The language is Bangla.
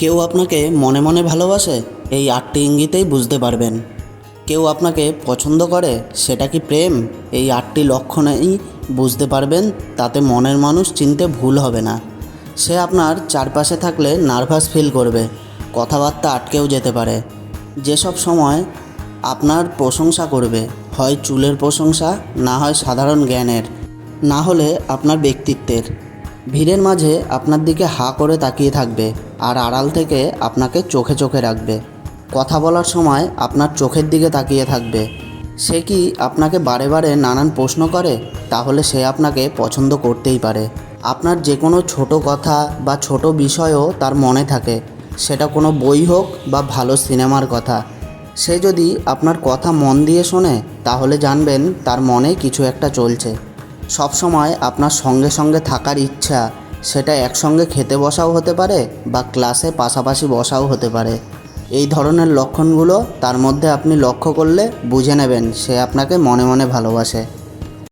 কেউ আপনাকে মনে মনে ভালোবাসে, এই আটটি ইঙ্গিতেই বুঝতে পারবেন। কেউ আপনাকে পছন্দ করে, সেটা কি প্রেম? এই আটটি লক্ষণেই বুঝতে পারবেন, তাতে মনের মানুষ চিনতে ভুল হবে না। সে আপনার চারপাশে থাকলে নার্ভাস ফিল করবে, কথাবার্তা আটকেও যেতে পারে। যেসব সময় আপনার প্রশংসা করবে, হয় চুলের প্রশংসা, না হয় সাধারণ জ্ঞানের, না হলে আপনার ব্যক্তিত্বের। ভিড়ের মাঝে আপনার দিকে হা করে তাকিয়ে থাকবে। আর আড়াল থেকে আপনাকে চোখে চোখে রাখবে। কথা বলার সময় আপনার চোখের দিকে তাকিয়ে থাকবে। সে কি আপনাকে বারে বারে নানান প্রশ্ন করে? তাহলে সে আপনাকে পছন্দ করতেই পারে। আপনার যে কোনো ছোট কথা বা ছোট বিষয়ও তার মনে থাকে। সেটা কোনো বই হোক বা ভালো সিনেমার কথা। সে যদি আপনার কথা মন দিয়ে শোনে, তাহলে জানবেন তার মনে কিছু একটা চলছে। সব সময় আপনার সঙ্গে সঙ্গে থাকার ইচ্ছা সেটা একসঙ্গে খেতে বসাও হতে পারে বা ক্লাসে পাশাপাশি বসাও হতে পারে। এই ধরনের লক্ষণগুলো তার মধ্যে আপনি লক্ষ্য করলে বুঝে নেবেন, সে আপনাকে মনে মনে ভালোবাসে।